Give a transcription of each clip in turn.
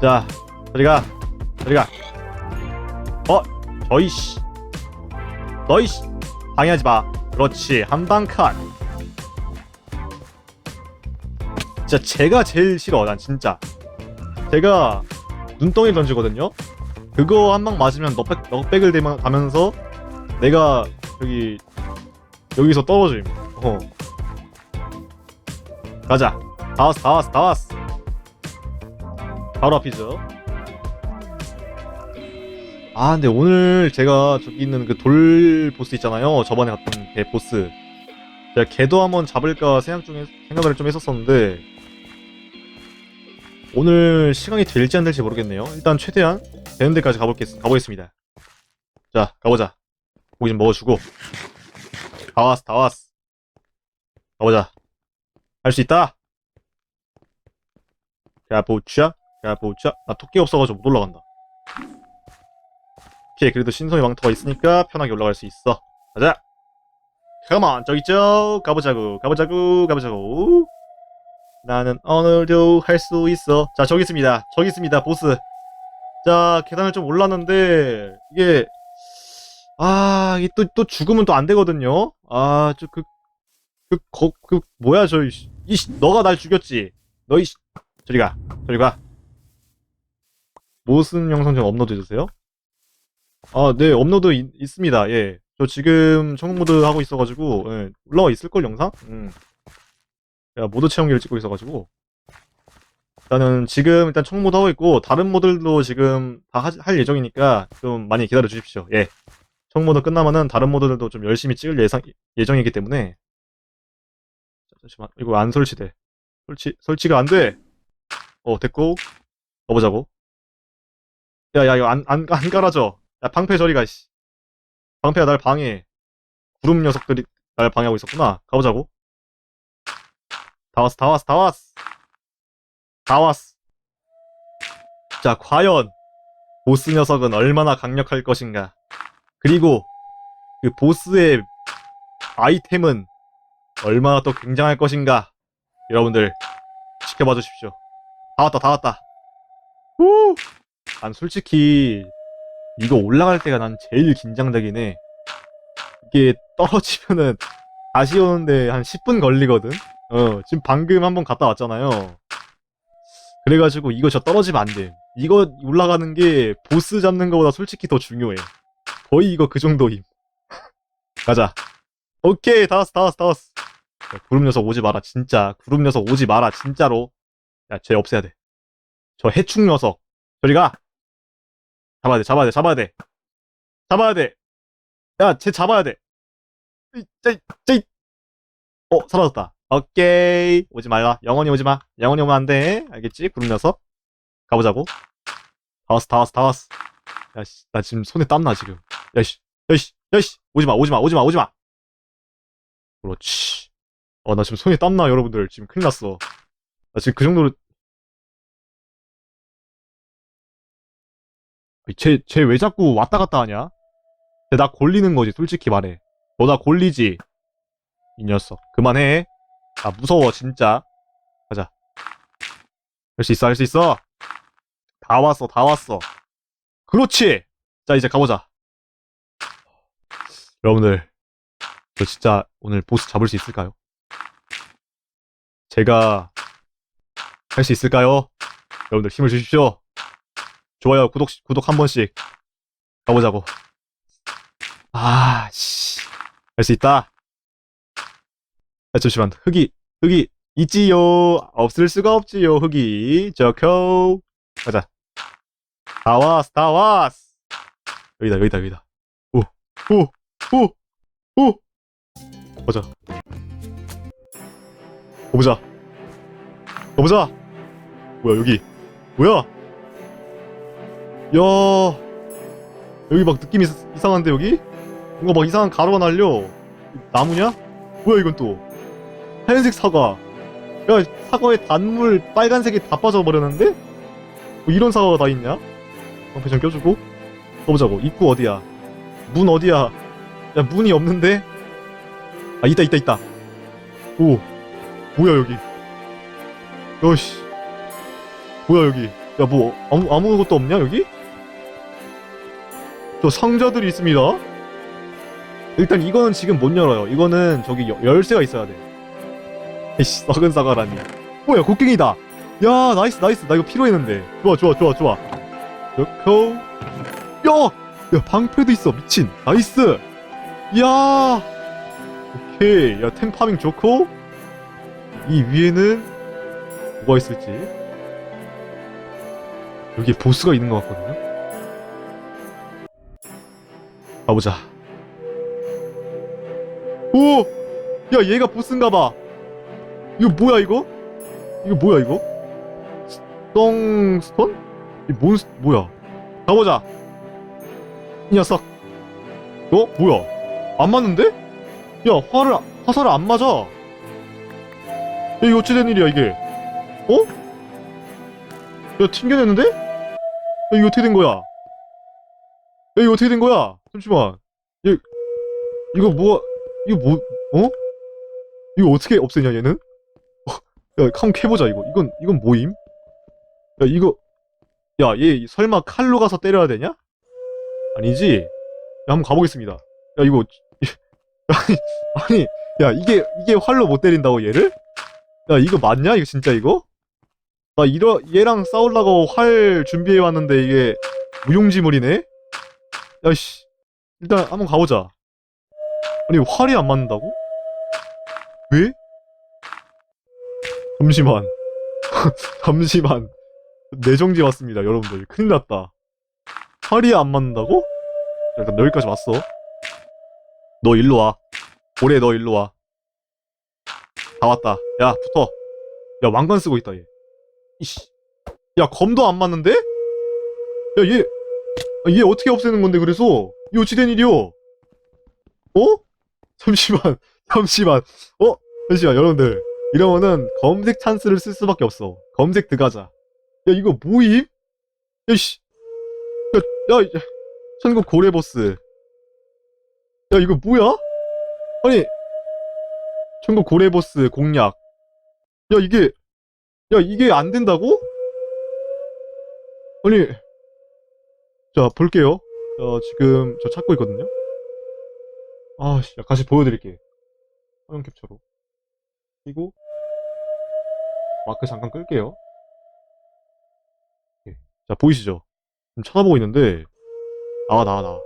자, 저리 가. 저리 가. 어, 저이 씨. 너이 씨. 방해하지 마. 그렇지. 한방 컷. 진짜 제가 제일 싫어. 난 진짜. 제가 눈덩이 던지거든요. 그거 한 방 맞으면 넉백 넉백을 대면 가면서 내가 여기 여기서 떨어짐. 어. 가자. 다 왔어. 다 왔어. 다 왔어. 바로 앞이죠. 아, 근데 오늘 제가 저기 있는 그 돌 보스 있잖아요. 저번에 갔던 걔 보스. 제가 걔도 한번 잡을까 생각 중에 생각을 좀 했었었는데 오늘 시간이 될지 안 될지 모르겠네요. 일단 최대한 되는 데까지 가볼겠, 가보겠습니다. 자, 가보자. 고기 좀 먹어주고. 다 왔어, 다 왔어. 가보자. 할 수 있다. 가보자, 가보자. 나 토끼 없어가지고 못 올라간다. 오케이, 그래도 신성의 왕터가 있으니까 편하게 올라갈 수 있어. 가자. 컴온, 저기 있죠. 가보자고, 가보자고, 가보자고. 나는 오늘도 할 수 있어. 자, 저기 있습니다. 저기 있습니다, 보스. 자, 계단을 좀 올랐는데, 이게, 아, 이게 또, 또 죽으면 또 안 되거든요? 아, 저, 그, 그, 거, 그, 뭐야, 저, 이, 씨. 이, 씨, 너가 날 죽였지. 너, 이, 씨. 저리 가. 저리 가. 무슨 영상 좀 업로드 해주세요? 아, 네, 업로드 있, 있습니다. 예. 저 지금 청국 모드 하고 있어가지고, 예, 올라와 있을걸, 영상? 음. 제가 모드 체험기를 찍고 있어가지고. 일단은 지금 일단 청국 모드 하고 있고, 다른 모드도 지금 다 하- 할 예정이니까 좀 많이 기다려 주십시오. 예. 청국 모드 끝나면은 다른 모드들도 좀 열심히 찍을 예상, 예정이기 때문에. 자, 잠시만. 이거 안 설치돼. 설치, 설치가 안 돼! 어, 됐고. 가보자고. 야, 야, 이거 안, 안, 안 깔아줘. 야, 방패 저리 가, 씨. 방패가 날 방해. 구름 녀석들이 날 방해하고 있었구나. 가보자고. 다 왔어, 다 왔어, 다 왔어. 다 왔어. 자, 과연, 보스 녀석은 얼마나 강력할 것인가. 그리고, 그 보스의 아이템은 얼마나 또 굉장할 것인가. 여러분들, 지켜봐 주십시오. 다 왔다, 다 왔다. 후! 난 솔직히, 이거 올라갈 때가 난 제일 긴장되긴 해. 이게 떨어지면은 다시 오는데 한 10분 걸리거든? 어, 지금 방금 한번 갔다 왔잖아요. 그래가지고 이거 저 떨어지면 안 돼. 이거 올라가는 게 보스 잡는 거보다 솔직히 더 중요해. 거의 이거 그 정도임. 가자. 오케이, 다 왔어, 다 왔어, 다 왔어. 야, 구름 녀석 오지 마라, 진짜. 구름 녀석 오지 마라, 진짜로. 야, 쟤 없애야 돼. 저 해충 녀석. 저리 가! 잡아야 돼, 잡아야 돼, 잡아야 돼. 잡아야 돼. 야, 쟤 잡아야 돼. 이, 쟤, 쟤. 어, 사라졌다. 오케이. 오지 마라. 영원히 오지 마. 영원히 오면 안 돼. 알겠지? 구름 녀석. 가보자고. 다 왔어, 다 왔어, 다 왔어. 야, 씨. 나 지금 손에 땀나, 지금. 야, 씨. 야, 씨. 야, 씨. 오지 마, 오지 마, 오지 마, 오지 마. 그렇지. 어, 나 지금 손에 땀나, 여러분들. 지금 큰일 났어. 나 지금 그 정도로. 쟤, 쟤 왜 자꾸 왔다 갔다 하냐? 쟤 나 골리는 거지, 솔직히 말해. 너 나 골리지? 이 녀석. 그만해. 아, 무서워, 진짜. 가자. 할 수 있어, 할 수 있어. 다 왔어, 다 왔어. 그렇지! 자, 이제 가보자. 여러분들, 저 진짜 오늘 보스 잡을 수 있을까요? 제가 할 수 있을까요? 여러분들 힘을 주십시오. 좋아요, 구독, 구독 한 번씩. 가보자고. 아, 씨. 할 수 있다. 아, 잠시만. 흙이, 흙이 있지요. 없을 수가 없지요, 흙이. 저코. 가자. 다 왔어, 다 왔어. 여기다, 여기다, 여기다. 오, 오, 오, 오. 보자. 가보자. 가보자. 뭐야, 여기. 뭐야? 야. 여기 막 느낌이 이상- 이상한데, 여기? 뭔가 막 이상한 가루가 날려. 나무냐? 뭐야, 이건 또. 하얀색 사과. 야, 사과에 단물 빨간색이 다 빠져버렸는데? 뭐 이런 사과가 다 있냐? 방패 좀 껴주고. 가보자고. 입구 어디야? 문 어디야? 야, 문이 없는데? 아, 있다, 있다, 있다. 오. 뭐야, 여기. 여씨. 뭐야, 여기. 야, 뭐, 아무, 아무것도 없냐, 여기? 저 상자들이 있습니다. 일단 이거는 지금 못 열어요. 이거는 저기 여- 열쇠가 있어야 돼. 이씨, 썩은 사과라니. 뭐야, 곡괭이다. 야, 나이스, 나이스. 나 이거 필요했는데. 좋아, 좋아, 좋아, 좋아. 좋고. 야! 야, 방패도 있어. 미친. 나이스. 야! 오케이. 야, 템파밍 좋고. 이 위에는 뭐가 있을지. 여기 보스가 있는 것 같거든요. 가보자. 오! 야, 얘가 보스인가 봐. 이거 뭐야, 이거? 이거 뭐야, 이거? 스톤? 이 몬, 뭐야? 가보자. 이 녀석. 어? 뭐야? 안 맞는데? 야, 화를, 화살을 안 맞아. 야, 이거 어찌된 일이야, 이게? 어? 야, 튕겨냈는데? 야, 이거 어떻게 된 거야? 야, 이거 어떻게 된 거야? 잠시만. 얘, 이거 뭐, 이거 뭐, 어? 이거 어떻게 없애냐, 얘는? 어, 야, 한번 캐보자, 이거. 이건, 이건 뭐임? 야, 이거, 야, 얘 설마 칼로 가서 때려야 되냐? 아니지? 야, 한번 가보겠습니다. 야, 이거, 아니, 아니, 야, 이게, 이게 활로 못 때린다고, 얘를? 야, 이거 맞냐? 이거 진짜 이거? 나 이러, 얘랑 싸우려고 활 준비해왔는데 이게 무용지물이네? 야, 씨. 일단 한번 가보자. 아니, 활이 안 맞는다고? 왜? 잠시만. 잠시만. 내정지 왔습니다, 여러분들. 큰일 났다. 활이 안 맞는다고? 자, 일단 여기까지 왔어. 너 일로 와. 고래 너 일로 와. 다 왔다. 야, 붙어. 야, 왕관 쓰고 있다, 얘. 이씨. 야, 검도 안 맞는데? 야, 얘, 아, 얘 어떻게 없애는 건데, 그래서? 이 어찌된 일이요? 어? 잠시만, 잠시만. 어? 잠시만, 여러분들. 이러면은 검색 찬스를 쓸 수밖에 없어. 검색 들어가자. 야, 이거 뭐임? 야, 씨. 야, 야, 야, 천국 고래보스. 야, 이거 뭐야? 아니, 천국 고래보스 공략. 야, 이게, 야, 이게 안 된다고? 아니, 자, 볼게요. 자, 지금 저 찾고 있거든요. 아, 씨, 야, 같이 보여드릴게. 화면 캡처로. 그리고, 마크 잠깐 끌게요. 예. 자, 보이시죠? 지금 찾아보고 있는데, 나와, 나와, 나와.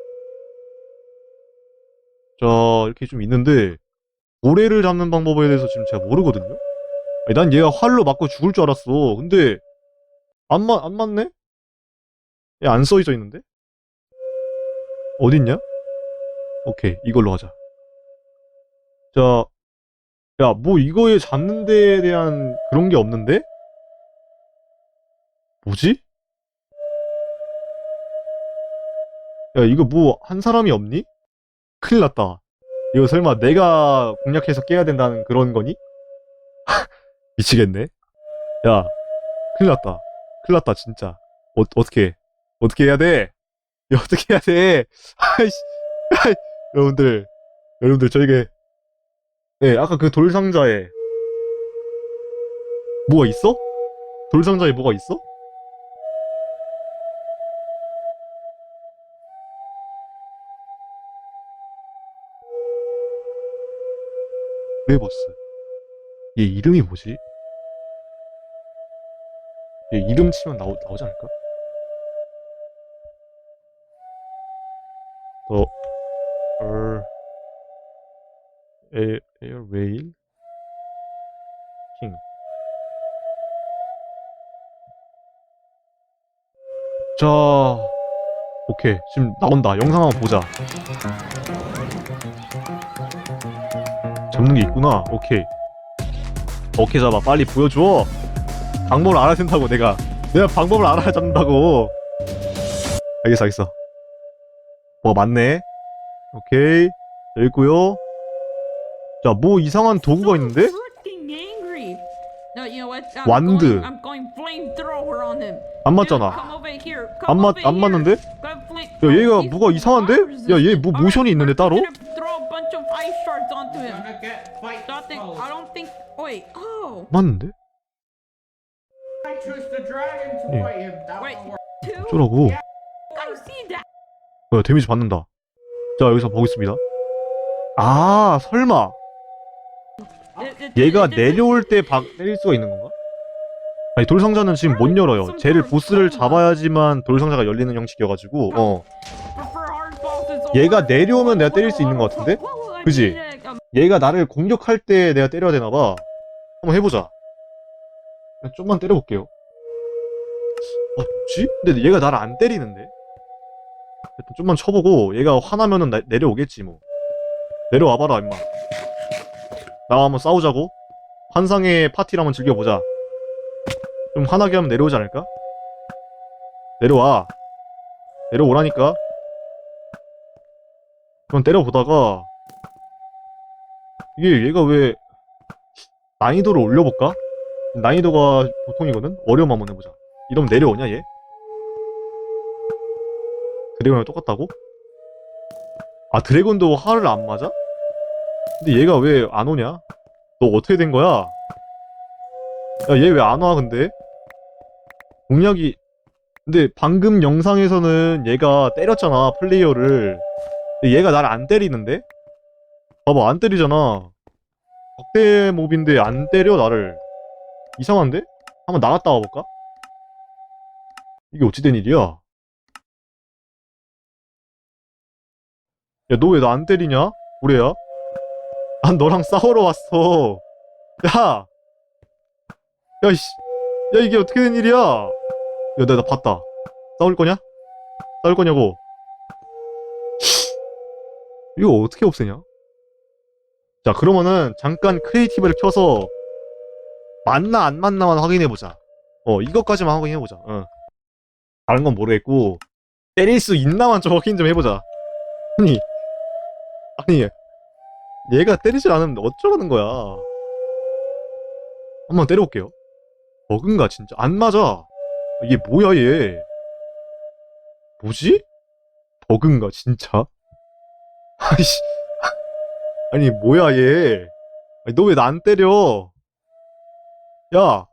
자, 이렇게 좀 있는데, 고래를 잡는 방법에 대해서 지금 제가 모르거든요? 아니, 난 얘가 활로 맞고 죽을 줄 알았어. 근데, 안 맞, 안 맞네? 얘 안 써져 있는데? 어딨냐? 오케이, 이걸로 하자. 자, 야, 뭐 이거에 잡는 데에 대한 그런 게 없는데? 뭐지? 야, 이거 뭐 한 사람이 없니? 큰일 났다. 이거 설마 내가 공략해서 깨야 된다는 그런 거니? 미치겠네. 야, 큰일 났다. 큰일 났다, 진짜. 어, 어떻게, 어떻게 해야 돼? 야, 어떻게 해야 돼? 아이씨, 아이, 여러분들, 여러분들, 저에게, 예, 아까 그 돌상자에, 뭐가 있어? 돌상자에 뭐가 있어? 레버스. 얘 이름이 뭐지? 얘 이름 치면 나오, 나오지 않을까? 자, 오케이. 지금 나온다. 영상 한번 보자. 잡는 게 있구나. 오케이. 오케이 잡아. 빨리 보여줘. 방법을 알아야 된다고 내가. 내가 방법을 알아야 잡는다고. 알겠어, 알겠어. 뭐가 많네. 오케이. 여기 있고요. 자, 뭐 이상한 도구가 있는데? 완드. 안 맞잖아. 안 맞, 안. 맞는데? 야, 얘가 뭐가 이상한데? 야, 얘 뭐. 모션이 있는데 따로? Oh. 맞는데? Two? 어쩌라고? 뭐야 데미지 받는다. 자 여기서 보겠습니다. 아 설마 얘가 내려올 때 박 때릴 수가 있는 건가? 아니 돌상자는 지금 못 열어요. 쟤를 보스를 잡아야지만 돌상자가 열리는 형식이어가지고 어 얘가 내려오면 내가 때릴 수 있는 것 같은데? 그지? 얘가 나를 공격할 때 내가 때려야 되나봐. 한번 해보자. 그냥 좀만 때려볼게요. 아 뭐지? 근데 얘가 나를 안 때리는데? 일단 좀만 쳐보고 얘가 화나면은 나- 내려오겠지 뭐. 내려와봐라 임마. 나와 한번 싸우자고. 환상의 파티를 한번 즐겨보자. 좀 화나게 하면 내려오지 않을까? 내려와. 내려오라니까. 그럼 때려보다가 이게 얘가 왜 난이도를 올려볼까? 난이도가 보통이거든? 어려움 한번 해보자. 이러면 내려오냐 얘? 드래곤이랑 똑같다고? 아 드래곤도 화를 안 맞아? 근데 얘가 왜 안 오냐? 너 어떻게 된 거야? 야 얘 왜 안 와 근데? 공략이 근데 방금 영상에서는 얘가 때렸잖아 플레이어를 근데 얘가 날 안 때리는데? 봐봐 안 때리잖아 적대 몹인데 안 때려 나를 이상한데? 한번 나갔다 와볼까? 이게 어찌된 일이야? 야 너 왜 나 안 때리냐? 고래야? 난 너랑 싸우러 왔어 야! 야 이씨 야 이게 어떻게 된 일이야 야 내가 나 봤다 싸울 거냐? 싸울 거냐고 이거 어떻게 없애냐? 자 그러면은 잠깐 크리에이티브를 켜서 맞나 안 맞나만 확인해보자 어 이것까지만 확인해보자 어. 다른 건 모르겠고 때릴 수 있나만 좀 확인 좀 해보자 아니 아니 얘가 때리질 않으면 어쩌라는 거야? 한번 때려볼게요. 버그인가 진짜? 안 맞아. 이게 뭐야 얘? 뭐지? 버그인가 진짜? 아이씨. 아니 뭐야 얘? 너 왜 나 안 때려? 야!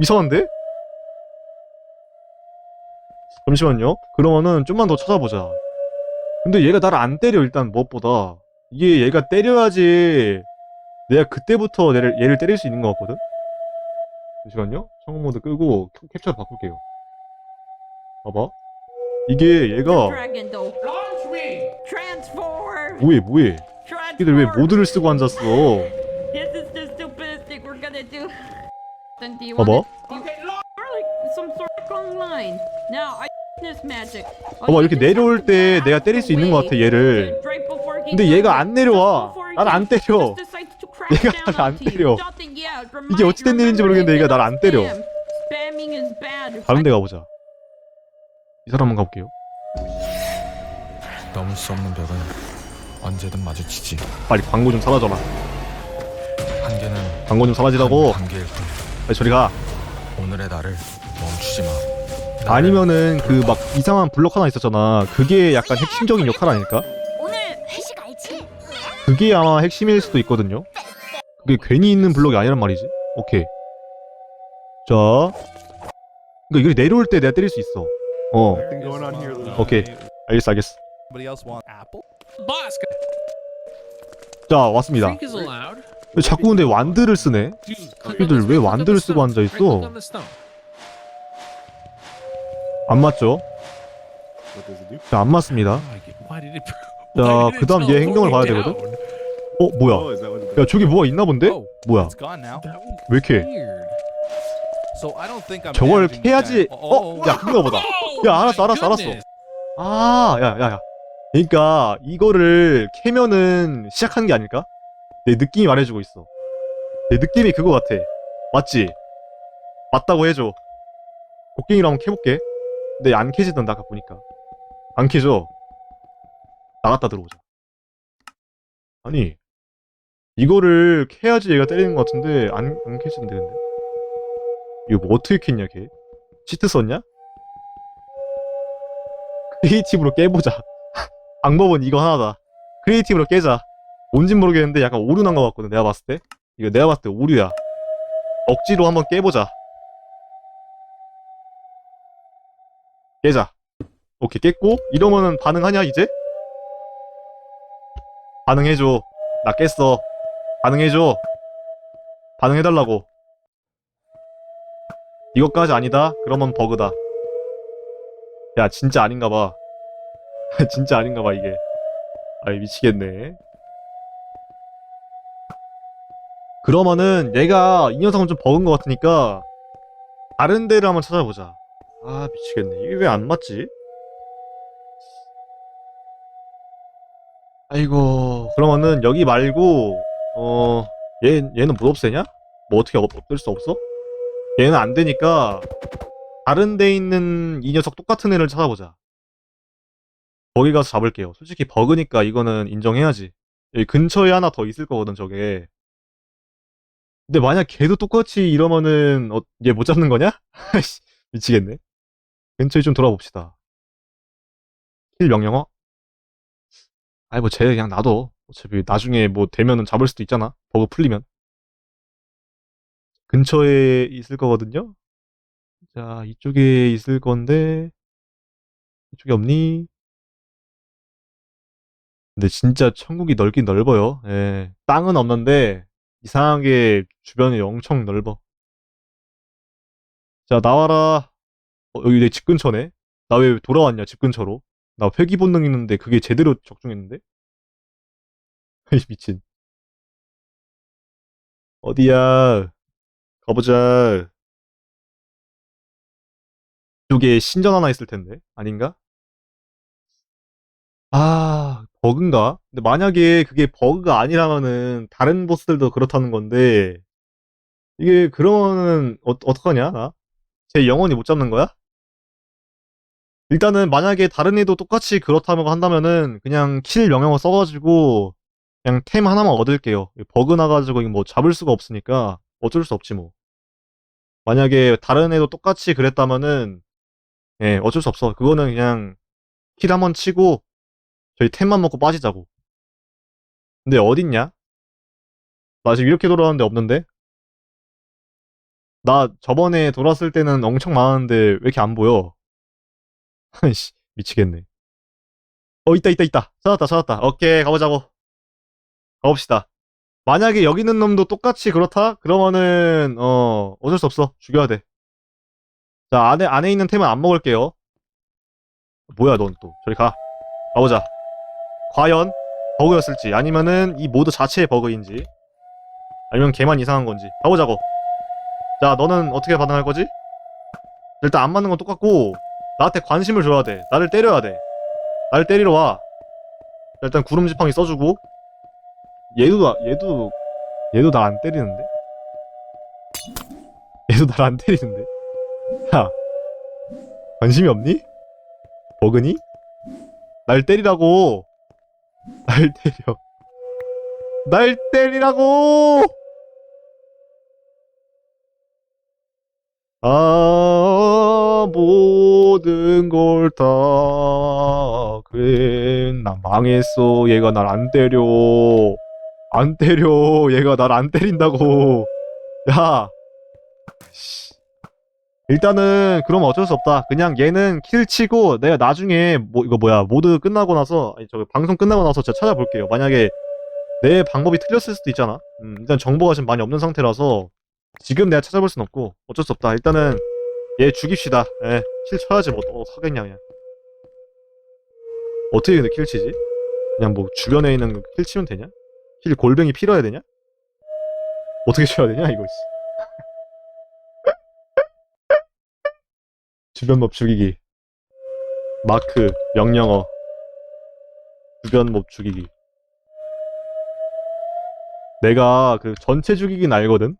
이상한데? 잠시만요. 그러면은 좀만 더 찾아보자 근데 얘가 나를 안 때려 일단 무엇보다. 이게 얘가 때려야지 내가 그때부터 얘를, 얘를 때릴 수 있는 것 같거든? 잠시만요. 청원 모드 끄고 캡- 캡처 바꿀게요. 봐봐. 이게 얘가. 뭐해 뭐해. 얘들 왜 모드를 쓰고 앉았어? 봐봐 Oh, 봐봐 이렇게 내려올 때 내가 때릴 수 있는 것 같아 얘를 근데 얘가 안 내려와 나를 안 때려 얘가 나를 안 때려. 이게 어찌된 일인지 모르겠는데 얘가 나를 안 때려. Spamming is bad. 다른 데 가보자 이 사람 한번 가볼게요 넘을 수 없는 벽은 언제든 마주치지. 빨리 광고 좀 사라져라 한계는 광고 좀 사라지라고 한 단계일 뿐. 빨리 저리 가 오늘의 나를 멈추지 마. 나를 아니면은 그 막 이상한 블럭 하나 있었잖아. 그게 약간 핵심적인 역할 아닐까? 오늘 회식 알지? 그게 아마 핵심일 수도 있거든요. 그게 괜히 있는 블럭이 아니란 말이지. 오케이. 자. 그러니까 이걸 내려올 때 내가 때릴 수 있어. 어. 오케이. 알겠어 알겠어. 자 왔습니다. 왜 자꾸 근데 완드를 쓰네? This, 왜 완드를 쓰고 stone. 앉아 Right 있어? 안 맞죠? 자 안 맞습니다? 자, it 그다음 얘 행동을 봐야 되거든? 어 뭐야 Oh, 야? 저기 뭐가 있나 본데? Oh, 뭐야 왜 이렇게. 저걸 캐야지. 어? 야 큰가 보다 Oh, 야, 알았어, 알았어, 알았어. 아, 야, 야, 야. 그러니까 이거를 캐면은 시작한 게 아닐까? 내 느낌이 말해주고 있어. 내 느낌이 그거 같아. 맞지? 맞다고 해줘. 곡괭이로 한번 캐볼게. 근데 안 캐지던데 아까 보니까. 안 캐져. 나갔다 들어오자. 아니 이거를 캐야지 얘가 때리는 것 같은데 안, 안 캐지는데 근데. 이거 뭐 어떻게 캤냐 걔? 치트 썼냐? 크리에이티브로 깨보자. 방법은 이거 하나다. 크리에이티브로 깨자. 뭔진 모르겠는데 약간 오류 난 것 같거든, 내가 봤을 때. 이거 내가 봤을 때 오류야. 억지로 한번 깨보자. 깨자. 오케이, 깼고, 이러면은 반응하냐, 이제? 반응해줘. 나 깼어. 반응해줘. 반응해달라고. 이것까지 아니다? 그러면 버그다. 야, 진짜 아닌가 봐. 진짜 아닌가 봐, 이게. 아이, 미치겠네. 그러면은 얘가 이 녀석은 좀 버그인 것 같으니까 다른 데를 한번 찾아보자. 아 미치겠네. 이게 왜 안 맞지? 아이고 그러면은 여기 말고 어 얘, 얘는 못 없애냐? 뭐 어떻게 없, 없앨 수 없어? 얘는 안 되니까 다른 데 있는 이 녀석 똑같은 애를 찾아보자. 거기 가서 잡을게요. 솔직히 버그니까 이거는 인정해야지. 여기 근처에 하나 더 있을 거거든 저게. 근데 만약 걔도 똑같이 이러면은 어, 얘 못 잡는 거냐? 미치겠네. 근처에 좀 돌아봅시다. 킬 명령어? 아이 뭐 쟤 그냥 놔둬. 어차피 나중에 뭐 되면은 잡을 수도 있잖아. 버그 풀리면. 근처에 있을 거거든요. 자 이쪽에 있을 건데 이쪽에 없니? 근데 진짜 천국이 넓긴 넓어요. 예. 땅은 없는데 이상하게 주변이 엄청 넓어. 자, 나와라. 어, 여기 내 집 근처네. 나 왜 돌아왔냐, 집 근처로. 나 회귀 본능 있는데 그게 제대로 적중했는데? 이 미친. 어디야? 가보자. 이쪽에 신전 하나 있을 텐데. 아닌가? 아, 버그인가? 근데 만약에 그게 버그가 아니라면은 다른 보스들도 그렇다는 건데 이게 그러면은 어, 어떡하냐 나? 제 영원히 못 잡는 거야? 일단은 만약에 다른 애도 똑같이 그렇다고 한다면은 그냥 킬 명령어 써가지고 그냥 템 하나만 얻을게요. 버그 나가지고 뭐 잡을 수가 없으니까 어쩔 수 없지 뭐. 만약에 다른 애도 똑같이 그랬다면은 예 어쩔 수 없어. 그거는 그냥 킬 한번 치고 저희 템만 먹고 빠지자고. 근데 어딨냐? 나 지금 이렇게 돌아왔는데 없는데? 나 저번에 돌았을 때는 엄청 많았는데 왜 이렇게 안 보여? 아이씨, 미치겠네. 어, 있다, 있다, 있다. 찾았다, 찾았다. 오케이, 가보자고. 가봅시다. 만약에 여기 있는 놈도 똑같이 그렇다? 그러면은, 어, 어쩔 수 없어. 죽여야 돼. 자, 안에, 안에 있는 템은 안 먹을게요. 뭐야, 넌 또. 저리 가. 가보자. 과연 버그였을지 아니면은 이 모드 자체의 버그인지 아니면 걔만 이상한 건지 가보자고 자 너는 어떻게 반응할 거지? 일단 안 맞는 건 똑같고 나한테 관심을 줘야 돼 나를 때려야 돼 나를 때리러 와 일단 구름 지팡이 써주고 얘도 나- 얘도 얘도 날 안 때리는데 얘도 날 안 때리는데 야 관심이 없니? 버그니? 날 때리라고 날 때려. 날 때리라고! 아, 모든 걸 다, 그래, 나 망했어. 얘가 날 안 때려. 안 때려. 얘가 날 안 때린다고. 야. 씨. 일단은, 그럼 어쩔 수 없다. 그냥 얘는 킬 치고, 내가 나중에, 뭐, 이거 뭐야, 모드 끝나고 나서, 아니, 저 방송 끝나고 나서 제가 찾아볼게요. 만약에 내 방법이 틀렸을 수도 있잖아. 음, 일단 정보가 지금 많이 없는 상태라서, 지금 내가 찾아볼 순 없고, 어쩔 수 없다. 일단은, 얘 죽입시다. 예, 킬 쳐야지, 뭐, 어, 하겠냐, 그냥. 어떻게 근데 킬 치지? 그냥 뭐, 주변에 있는 킬 치면 되냐? 킬 골뱅이 필요해야 되냐? 어떻게 쳐야 되냐, 이거, 씨. 주변 몹 죽이기. 마크, 명령어. 주변 몹 죽이기. 내가 그 전체 죽이긴 알거든?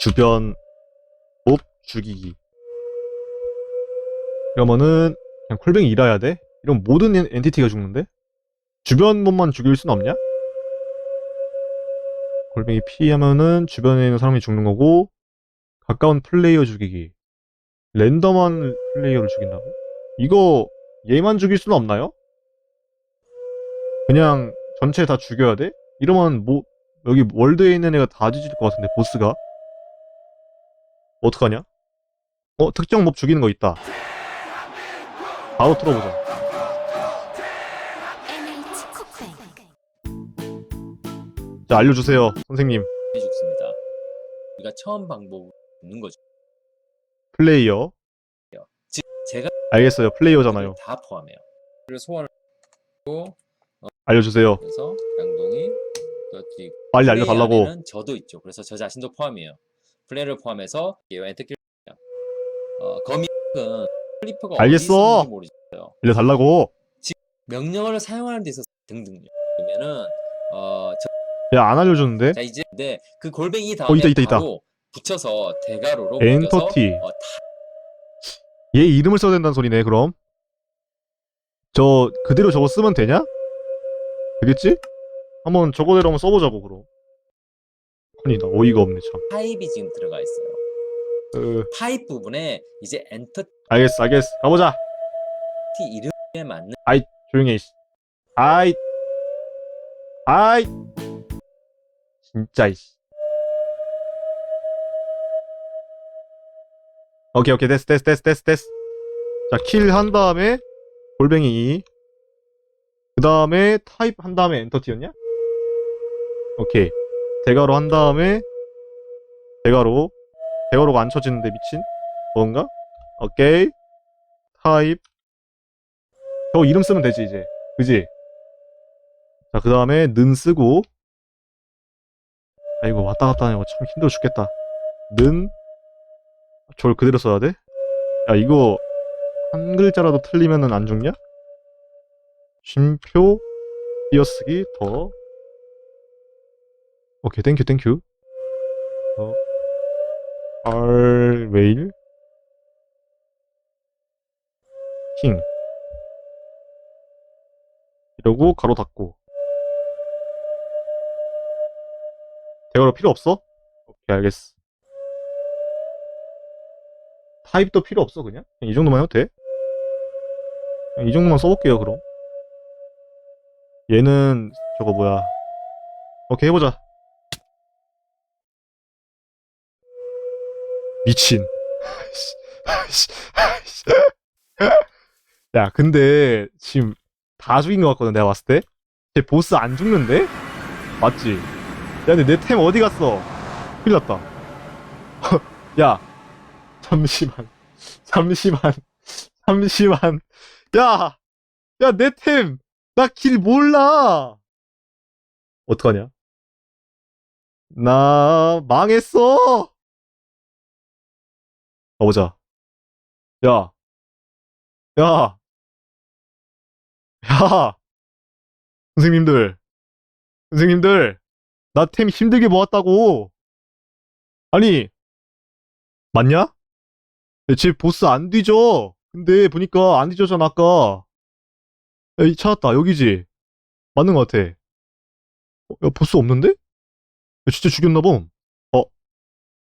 주변 몹 죽이기. 그러면은 그냥 콜뱅이 일해야 돼? 이런 모든 엔- 엔티티가 죽는데? 주변 몹만 죽일 순 없냐? 골뱅이 피하면은 주변에 있는 사람이 죽는 거고 가까운 플레이어 죽이기 랜덤한 플레이어를 죽인다고? 이거 얘만 죽일 수는 없나요? 그냥 전체 다 죽여야 돼? 이러면 뭐 여기 월드에 있는 애가 다 뒤질 것 같은데 보스가 어떡하냐? 어 특정 몹 죽이는 거 있다. 바로 틀어보자. 자 알려주세요 선생님 해죽습니다. 우리가 처음 방법 있는 거죠. 플레이어 즉 제가 알겠어요 플레이어잖아요. 다 포함해요. 그리고 소원을 하고 알려주세요. 그래서 양동이 빨리 알려달라고. 저도 있죠. 그래서 저 자신도 포함이에요. 플레이를 포함해서 엔터킬 어, 거미은 클리퍼가 알겠어. 모르겠어요. 알려달라고. 명령어를 사용하는 데 있어서 등등요. 그러면은 어, 저, 야안 알려줬는데? 자 이제 근데 그 골뱅이 다음에 어, 있다, 있다, 있다. 바로 붙여서 대가로로 엔터티. 어, 얘 이름을 써야 된다는 소리네 그럼. 저 그대로 저거 쓰면 되냐? 되겠지? 한번 저거대로 한번 써보자고 그럼. 아니 나 어이가 없네 참. 타입이 지금 들어가 있어요. 어, 타입 부분에 이제 엔터티 알겠어 알겠어 가보자. 이름에 맞는 조용해. 이씨. 아이. 아이. 진짜 이씨. 오케이 오케이 됐어 됐어 됐어 됐어 됐어. 자킬 한 다음에 골뱅이 그 다음에 타입 한 다음에 엔터티였냐? 오케이 대가로 한 다음에 대가로 대가로가 안 쳐지는데 미친? 뭔가? 오케이. 타입. 저 이름 쓰면 되지 이제. 그지? 자 그 다음에 는 쓰고. 아이고 왔다 갔다 하냐고 참 힘들어 죽겠다. 는. 저걸 그대로 써야 돼? 야 이거 한 글자라도 틀리면은 안 죽냐? 쉼표. 띄어쓰기 더 오케이 땡큐 땡큐 더 R 웨일 킹 이러고 가로 닫고. 대가로 필요 없어? 오케이 알겠어. 타입도 필요 없어 그냥? 그냥 이 정도만 해도 돼? 이 정도만 써볼게요 그럼. 얘는 저거 뭐야? 오케이 해보자 미친 야 근데 지금 다 죽인 것 같거든 내가 봤을 때. 쟤 보스 안 죽는데? 맞지? 야 근데 내 템 어디 갔어? 큰일 났다. 야 잠시만 잠시만 잠시만 야! 야 내 템! 나 길 몰라! 어떡하냐? 나 망했어! 가보자. 야. 야. 야! 선생님들, 선생님들, 나 템 힘들게 모았다고! 아니, 맞냐? 쟤 보스 안 뒤져! 근데 보니까 안 뒤졌잖아, 아까. 야, 이 찾았다, 여기지? 맞는 것 같아. 어, 야, 보스 없는데? 야, 진짜 죽였나봄.